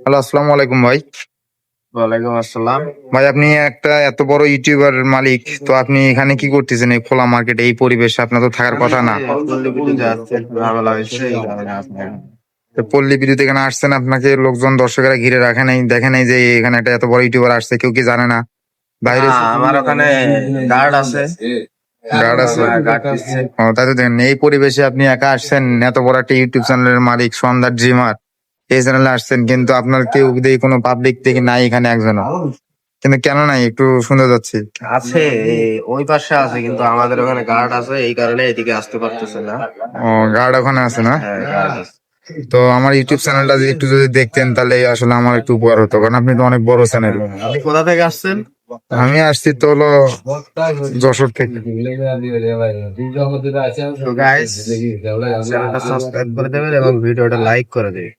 Hello আসসালামু আলাইকুম ভাই। ওয়ালাইকুম আসসালাম। ভাই আপনি একটা এত বড় ইউটিউবার মালিক তো আপনি এখানে কি করতেছেন এই খোলা মার্কেটে এই পরিবেশে আপনার তো থাকার কথা না। পল্লী বিদ্যুৎ এখানে আসছেন আপনাকে লোকজন দর্শকেরা ঘিরে রাখে নাই দেখে নাই যে এখানে একটা এত বড় ইউটিউবার আসছে কেউ কি জানে না? বাইরে হ্যাঁ, আমার ওখানে গার্ড আছে। গার্ড আছে? ও তাই তো দেখেন এই পরিবেশে আপনি একা আসছেন এত বড় একটা ইউটিউব চ্যানেলের মালিক সন্ধ্যার জিমার। এই চ্যানেলে আসছেন কিন্তু আপনার কেউ দেখি কোনো পাবলিক থেকে নাই এখানে একজনও। কিন্তু কেন নাই? একটু শুনতে যাচ্ছি। আছে ওই পাশে আছে কিন্তু আমাদের ওখানে গার্ড আছে এই কারণে এদিকে আসতে পারতেছে না। ও গার্ড ওখানে আছে না? হ্যাঁ তো আমার ইউটিউব চ্যানেলটা যদি একটু যদি দেখতেন তাহলে আসলে আমার একটু উপকার হতো কারণ আপনি তো অনেক বড় চ্যানেল আপনি কোথা থেকে আসছেন? আমি আসছি তো হলো যশোর থেকে। চ্যানেলটা সাবস্ক্রাইব করে দেবেন এবং ভিডিওটা লাইক করে দেবেন।